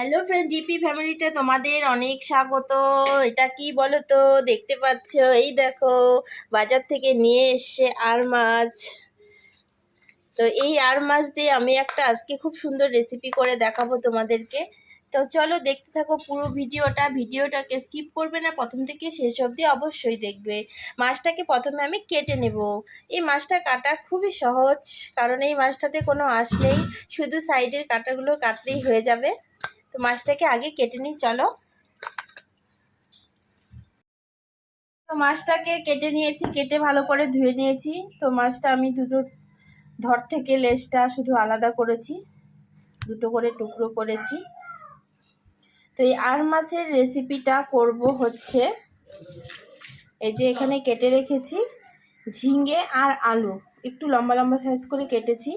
Hello friend GP ফ্যামিলিতে তোমাদের অনেক স্বাগত। এটা কি বলো তো দেখতে পাচ্ছ? এই দেখো, বাজার থেকে নিয়ে এসছে আর মাছ। তো এই আর মাছ দিয়ে আমি একটা আজকে খুব সুন্দর রেসিপি করে দেখাবো তোমাদেরকে। তো চলো দেখতে থাকো পুরো ভিডিওটা। ভিডিওটাকে স্কিপ করবে না, প্রথম থেকে শেষ অবধি অবশ্যই দেখবে। মাছটাকে প্রথমে আমি কেটে নেব। এই মাছটা কাটা খুবই সহজ, কারণ এই মাছটাতে কোনো আঁশ নেই। শুধু সাইডের কাটাগুলো কাটলেই হয়ে যাবে। তো মাছটাকে আগে কেটে নিই, চলো। তো মাছটাকে কেটে নিয়েছি, কেটে ভালো করে ধুয়ে নিয়েছি। তো মাছটা আমি দুটো ধর থেকে লেজটা শুধু আলাদা করেছি, দুটো করে টুকরো করেছি। তো এই আর মাছের রেসিপিটা করব হচ্ছে এই যে এখানে কেটে রেখেছি ঝিঙ্গে আর আলু। একটু লম্বা লম্বা সাইজ করে কেটেছি।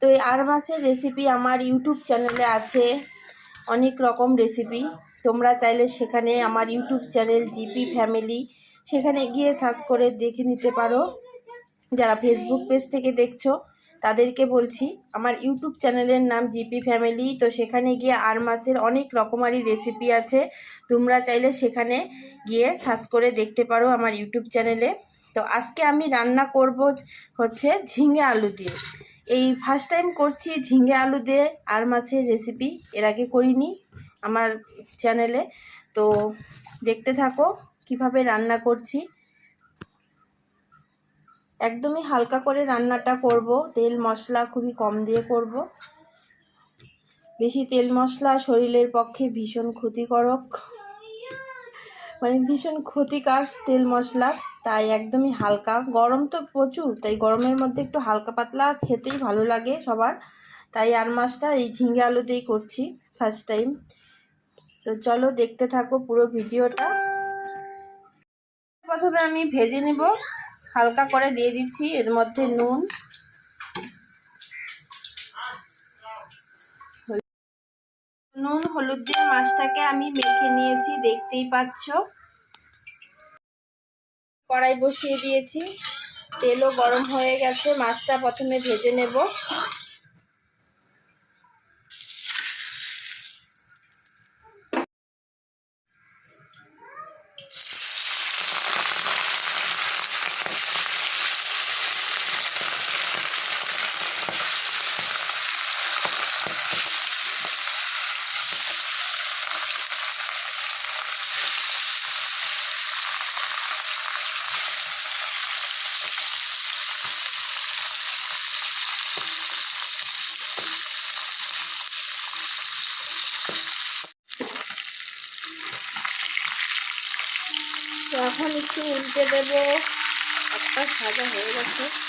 তো এই আর মাছের রেসিপি আমার ইউটিউব চ্যানেলে আছে। অনেক রকম রেসিপি তোমরা চাইলে সেখানে আমার ইউটিউব চ্যানেল জিপি ফ্যামিলি সেখানে গিয়ে সার্চ করে দেখে নিতে পারো। যারা ফেসবুক পেজ থেকে দেখছ, তাদেরকে বলছি, আমার ইউটিউব চ্যানেলের নাম জিপি ফ্যামিলি তো সেখানে গিয়ে আর মাসের অনেক রকমারি রেসিপি আছে। তোমরা চাইলে সেখানে গিয়ে সার্চ করে দেখতে পারো আমার ইউটিউব চ্যানেলে তো আজকে আমি রান্না করব হচ্ছে ঝিঙে আলু দিয়ে। এই ফার্স্ট টাইম করছি ঝিঙে আলু দিয়ে আর মাছের রেসিপি এর আগে করিনি আমার চ্যানেলে তো দেখতে থাকো কীভাবে রান্না করছি। একদমই হালকা করে রান্নাটা করব। তেল, মশলা খুবই কম দিয়ে করব। বেশি তেল, মশলা শরীরের পক্ষে ভীষণ ক্ষতিকারক। মানে ভীষণ ক্ষতিকার তেল, মশলা। তাই একদমই হালকা। গরম তো প্রচুর, তাই গরমের মধ্যে একটু হালকা পাতলা খেতেই ভালো লাগে সবার। তাই আর মাছটা এই ঝিঙ্গে আলুতেই করছি ফার্স্ট টাইম তো চলো দেখতে থাকো পুরো ভিডিওটা। প্রথমে আমি ভেজে নেব, হালকা করে দিয়ে দিচ্ছি, এর মধ্যে নুন। নুন, হলুদ দিয়ে মাছটাকে আমি মেখে নিয়েছি, দেখতেই পাচ্ছ। কড়াই বসিয়ে দিয়েছি। তেলও গরম হয়ে গেছে। মাছটা প্রথমে ভেজে নেব। এখন একটু উল্টে দেবো। একটা সাজা হয়ে গেছে।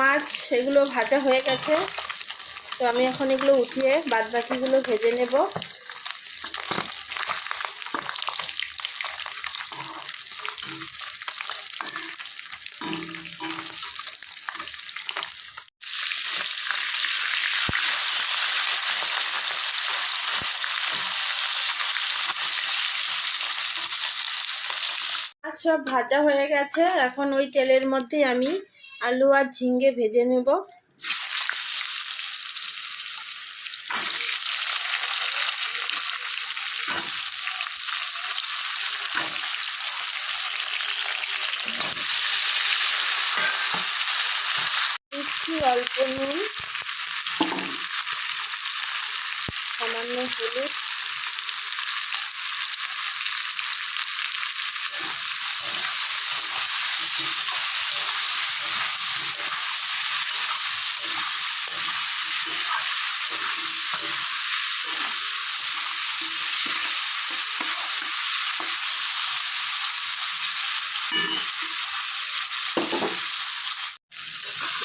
মাছ এগুলো ভাজা হয়ে গেছে। তো আমি এখন এগুলো উঠিয়ে বাদ বাকিগুলো ভেজে নেব। সব ভাজা হয়ে গেছে। এখন ওই তেলের মধ্যে আমি আলু আর ঝিঙ্গে ভেজে নেব। অল্প নুন সামান্য হলুদ।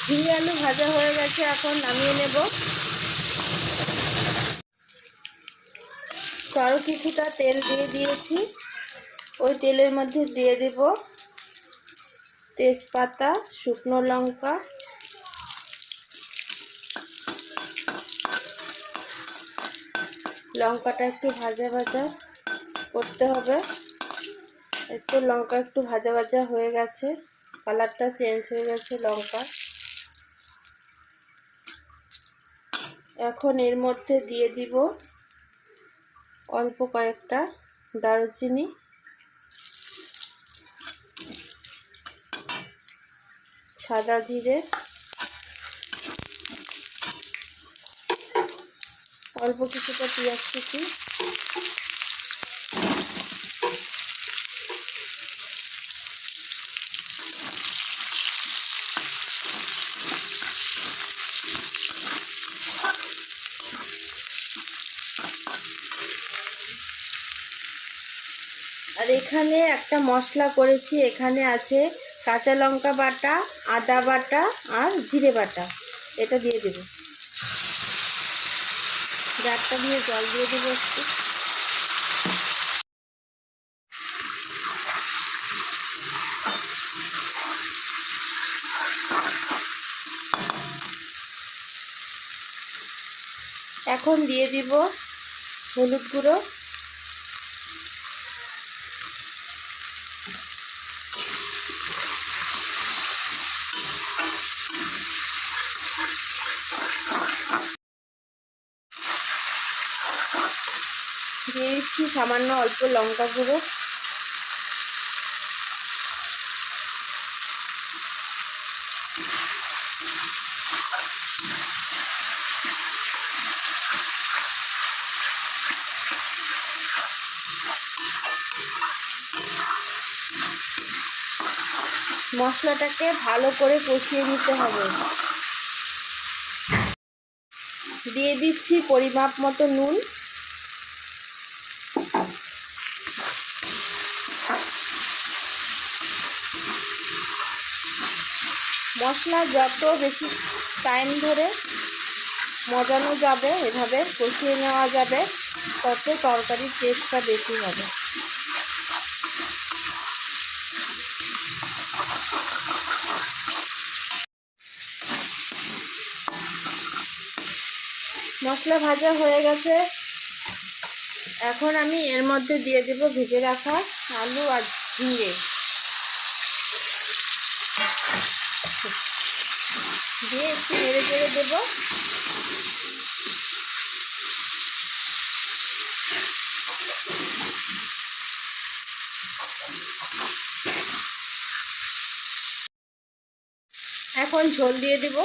ঝিঙে আলু ভাজা হয়ে গেছে, এখন নামিয়ে নেব। তারও কিছুটা তেল দিয়ে দিয়েছি। ওই তেলের মধ্যে দিয়ে দেব তেজপাতা, শুকনো লঙ্কা লঙ্কাটা একটু ভাজা ভাজা করতে হবে। একটু লঙ্কা একটু ভাজা ভাজা হয়ে গেছে। কালারটা চেঞ্জ হয়ে গেছে লঙ্কা। এখন এর মধ্যে দিয়ে দিব অল্প কয়েকটা দারুচিনি। সাদা জিরে। অল্প কিছুটা পেঁয়াজ কুচি। আর এখানে একটা মশলা করেছি, এখানে আছে কাঁচা লঙ্কা বাটা, আদা বাটা আর জিরে বাটা। এটা দিয়ে দেব। জারটা দিয়ে জল দিয়ে দেবো একটু। এখন দিয়ে দিব হলুদ গুঁড়ো দিয়ে দিচ্ছি সামান্য অল্প লঙ্কা গুঁড়ো। মশলাটাকে ভালো করে কষিয়ে নিতে হবে। দিয়ে দিচ্ছি পরিমাপ মতো নুন। মশলা যত বেশি টাইম ধরে মজানো যাবে, এভাবে কষিয়ে নেওয়া যাবে, তত তরকারির টেস্টটা বেশি হবে। মশলা ভাজা হয়ে গেছে। এখন আমি এর মধ্যে দিয়ে দেব ভেজে রাখা আলু আর ঝিঙে। দিয়ে একটু নেড়ে চেড়ে দেবো। এখন ঝোল দিয়ে দেব।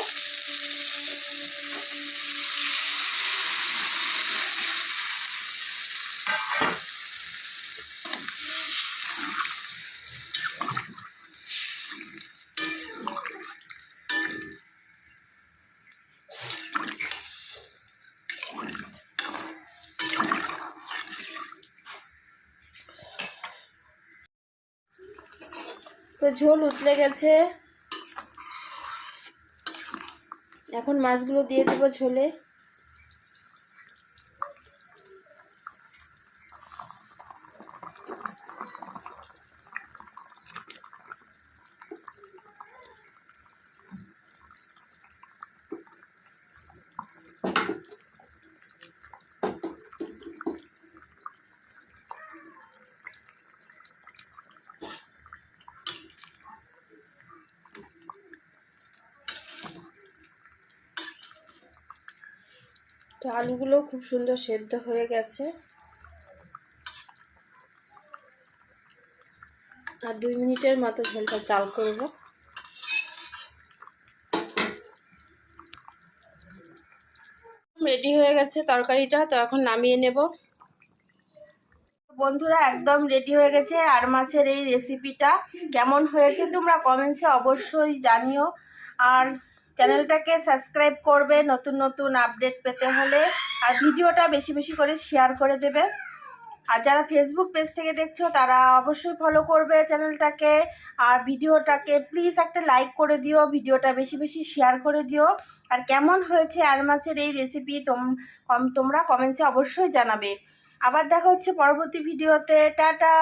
তো ঝোল উতলে গেছে। এখন মাছগুলো দিয়ে দেবো ঝোলে। তো আলুগুলো খুব সুন্দর সেদ্ধ হয়ে গেছে। আর দুই মিনিটের মতো ঝোলটা চাল করব। রেডি হয়ে গেছে তরকারিটা, তো এখন নামিয়ে নেব। বন্ধুরা, একদম রেডি হয়ে গেছে আর মাছের এই রেসিপিটা কেমন হয়েছে তোমরা কমেন্টসে অবশ্যই জানিও। আর চ্যানেলটাকে সাবস্ক্রাইব করবে নতুন নতুন আপডেট পেতে হলে। আর ভিডিওটা বেশি বেশি করে শেয়ার করে দেবে। আর যারা ফেসবুক পেজ থেকে দেখছ, তারা অবশ্যই ফলো করবে চ্যানেলটাকে। আর ভিডিওটাকে প্লিজ একটা লাইক করে দিও, ভিডিওটা বেশি বেশি শেয়ার করে দিও। আর কেমন হয়েছে আর মাছের এই রেসিপি তোমরা কমেন্টসে অবশ্যই জানাবে। আবার দেখা হচ্ছে পরবর্তী ভিডিওতে টাটা!